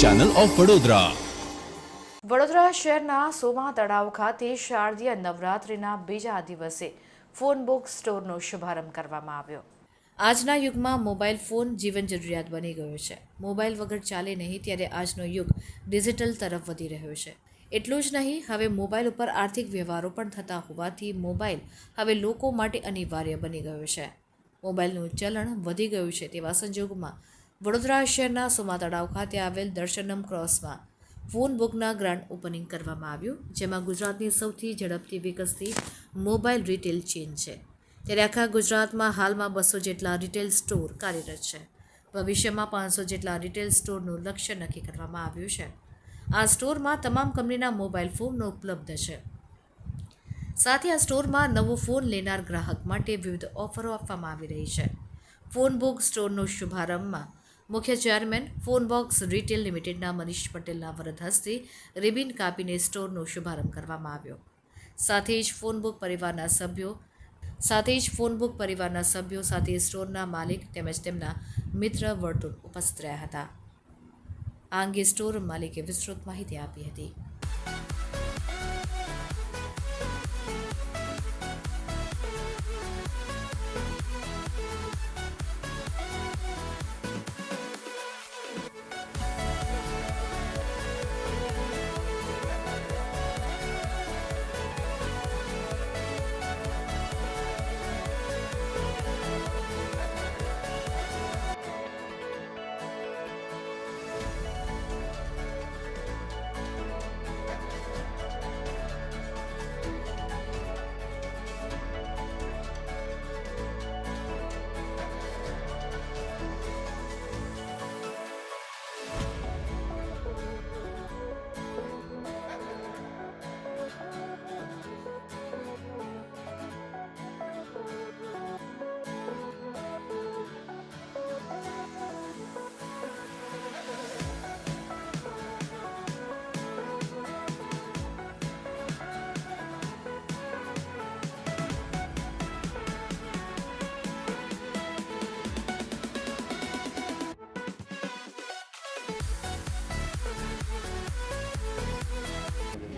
Channel of Vadodara Vadodara શહેરના સોમા તળાવ ખાતે શારદીય નવરાત્રિના બીજા દિવસે ફોન બુક સ્ટોરનો શુભારંભ કરવામાં આવ્યો. આજના યુગમાં મોબાઈલ ફોન જીવન જરૂરિયાત બની ગયો છે. મોબાઈલ વગર ચાલે નહીં ત્યારે આજનો યુગ ડિજિટલ તરફ વધી રહ્યો છે. એટલું જ નહીં, હવે મોબાઈલ ઉપર આર્થિક વ્યવહારો પણ થતા હોવાથી મોબાઈલ હવે લોકો માટે અનિવાર્ય બની ગયો છે. મોબાઈલનું ચલણ વધી ગયું છે તેવા સંજોગોમાં વડોદરા શહેરના સોમા તળાવ ખાતે આવેલ દર્શનમ ક્રોસમાં ફોન બુકના ગ્રાન્ડ ઓપનિંગ કરવામાં આવ્યું, જેમાં ગુજરાતની સૌથી ઝડપથી વિકસતી મોબાઈલ રિટેલ ચેન છે. ત્યારે આખા ગુજરાતમાં હાલમાં બસો જેટલા રિટેલ સ્ટોર કાર્યરત છે. ભવિષ્યમાં પાંચસો જેટલા રિટેલ સ્ટોરનું લક્ષ્ય નક્કી કરવામાં આવ્યું છે. આ સ્ટોરમાં તમામ કંપનીના મોબાઈલ ફોનનો ઉપલબ્ધ છે. સાથે આ સ્ટોરમાં નવો ફોન લેનાર ગ્રાહક માટે વિવિધ ઓફરો આપવામાં આવી રહી છે. ફોન બુક સ્ટોરનો શુભારંભમાં મુખ્ય ચેરમેન ફોન બોક્સ રિટેલ લિમિટેડના મનીષ પટેલના વરદ હસ્તે રિબિન કાપીને સ્ટોરનો શુભારંભ કરવામાં આવ્યો. સાથે જ ફોન બુક પરિવારના સભ્યો, સાથે જ ફોન બુક પરિવારના સભ્યો સાથે સ્ટોરના માલિક તેમજ તેમના મિત્ર વર્તુળ ઉપસ્થિત રહ્યા હતા. આ અંગે સ્ટોર માલિકે વિસ્તૃત માહિતી આપી હતી.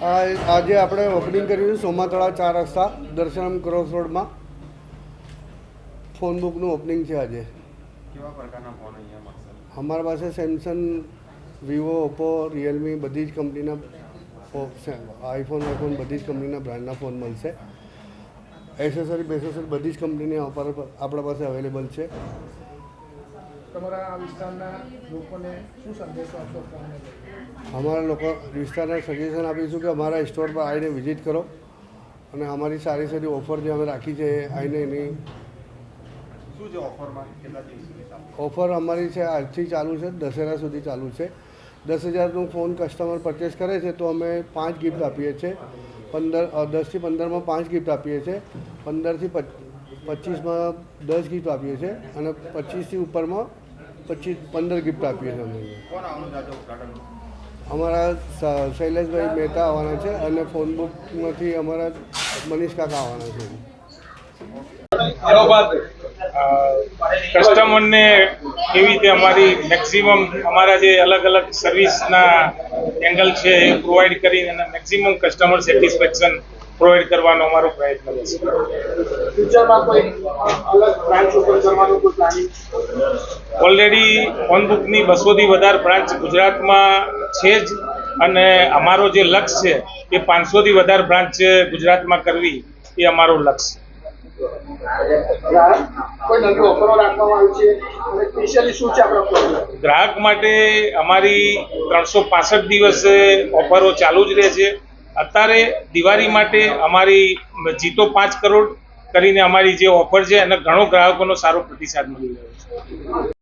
આજે આપણે ઓપનિંગ કર્યું છે સોમા તળાવ ચાર રસ્તા દર્શનમ ક્રોસ રોડમાં ફોન બુકનું ઓપનિંગ છે આજે. કેવા પ્રકારના ફોન અહીંયા અમારા પાસે સેમસંગ વિવો ઓપ્પો રિયલમી બધી જ કંપનીના આઈફોન આઈફોન બધી જ કંપનીના બ્રાન્ડના ફોન મળશે. એસેસરી બેસેસરી બધી જ કંપનીની આપણા પાસે અવેલેબલ છે. તમારા આ વિસ્તારના લોકોને શું સંદેશો આપશો અમારા લોકો વિસ્તારને સજેશન આપીશું કે અમારા સ્ટોર પર આવીને વિઝિટ કરો અને અમારી સારી સારી ઓફર જે અમે રાખી છે આવીને એની શું છે ઓફરમાં કેટલા દિવસ સુધી ચાલશે ઓફર અમારી છે આજથી ચાલુ છે દશેરા સુધી ચાલુ છે. દસ હજારનું ફોન કસ્ટમર પરચેસ કરે છે તો અમે પાંચ ગિફ્ટ આપીએ છીએ. પંદર દસથી પંદરમાં પાંચ ગિફ્ટ આપીએ છીએ. પંદરથી પચ- પચીસમાં દસ ગિફ્ટ આપીએ છીએ અને પચીસથી ઉપરમાં પચીસ પંદર ગિફ્ટ આપીએ છીએ અમારા શૈલેષભાઈ મહેતા આવવાના છે અને ફોન બુકમાંથી અમારા મનીષ કાકા આવવાના છે. કસ્ટમરને કેવી રીતે અમારી મેક્સિમમ અમારા જે અલગ અલગ સર્વિસના એંગલ છે એ પ્રોવાઈડ કરીને મેક્સિમમ કસ્ટમર સેટિસ્ફેક્શન પ્રોવાઈડ કરવાનો અમારો પ્રયત્ન રહેશે ઓલરેડી ફોનબુકની બસોથી વધારે બ્રાન્ચ ગુજરાતમાં છે જ અને અમારો જે લક્ષ્ય છે એ પાંચસોથી વધારે બ્રાન્ચ ગુજરાતમાં કરવી એ અમારો લક્ષ્ય ગ્રાહક માટે અમારી ત્રણસો પાસઠ દિવસ ઓફરો ચાલુ જ રહે છે. અત્યારે દિવાળી માટે અમારી જીતો પાંચ કરોડ કરીને અમારી જે ઓફર છે, એને ઘણો ગ્રાહકોનો સારો પ્રતિસાદ મળી રહ્યો છે.